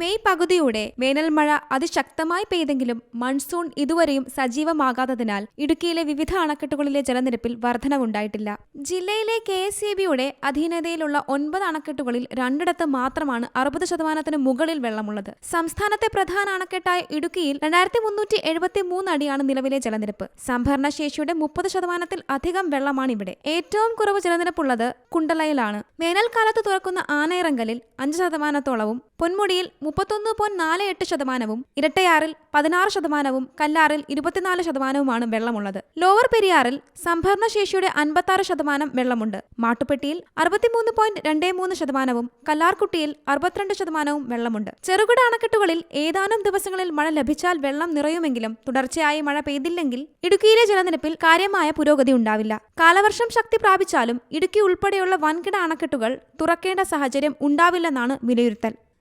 May പകുതിയോടെ വേനൽമഴ അതിശക്തമായി പെയ്തെങ്കിലും മൺസൂൺ ഇതുവരെയും സജീവമാകാത്തതിനാൽ ഇടുക്കിയിലെ വിവിധ അണക്കെട്ടുകളിലെ ജലനിരപ്പിൽ വർധനവുണ്ടായിട്ടില്ല. ജില്ലയിലെ കെ എസ് ഇ ബിയുടെ അധീനതയിലുള്ള ഒൻപത് അണക്കെട്ടുകളിൽ രണ്ടിടത്ത് മാത്രമാണ് അറുപത് ശതമാനത്തിന് മുകളിൽ വെള്ളമുള്ളത്. സംസ്ഥാനത്തെ പ്രധാന അണക്കെട്ടായ ഇടുക്കിയിൽ രണ്ടായിരത്തി മുന്നൂറ്റി എഴുപത്തി മൂന്ന് അടിയാണ് നിലവിലെ ജലനിരപ്പ്. സംഭരണ ശേഷിയുടെ മുപ്പത് ശതമാനത്തിൽ അധികം വെള്ളമാണ് ഇവിടെ ഏറ്റവും കുറവ് ജലനിരപ്പുള്ളത് കുണ്ടലയിലാണ്. വേനൽക്കാലത്ത് തുറക്കുന്ന ആനയിറങ്കലിൽ അഞ്ച് ശതമാനത്തോളവും പൊന്മുടിയിൽ മുപ്പത്തൊന്ന് പോയിന്റ് നാല് എട്ട് ശതമാനവും ഇരട്ടയാറിൽ പതിനാറ് ശതമാനവും കല്ലാറിൽ ഇരുപത്തിനാല് ശതമാനവുമാണ് വെള്ളമുള്ളത്. ലോവർ പെരിയാറിൽ സംഭരണശേഷിയുടെ അൻപത്തി ശതമാനം വെള്ളമുണ്ട്. മാട്ടുപ്പെട്ടിയിൽ അറുപത്തിമൂന്ന് പോയിന്റ് രണ്ടേ മൂന്ന് ശതമാനവും കല്ലാർകുട്ടിയിൽ അറുപത്തിരണ്ട് ശതമാനവും വെള്ളമുണ്ട്. ചെറുകിട അണക്കെട്ടുകളിൽ ഏതാനും ദിവസങ്ങളിൽ മഴ ലഭിച്ചാൽ വെള്ളം നിറയുമെങ്കിലും തുടർച്ചയായി മഴ പെയ്തില്ലെങ്കിൽ ഇടുക്കിയിലെ ജലനിരപ്പിൽ കാര്യമായ പുരോഗതി ഉണ്ടാവില്ല. കാലവർഷം ശക്തി പ്രാപിച്ചാലും ഇടുക്കി ഉൾപ്പെടെയുള്ള വൻകിട അണക്കെട്ടുകൾ തുറക്കേണ്ട സാഹചര്യം ഉണ്ടാവില്ലെന്നാണ് വിലയിരുത്തൽ.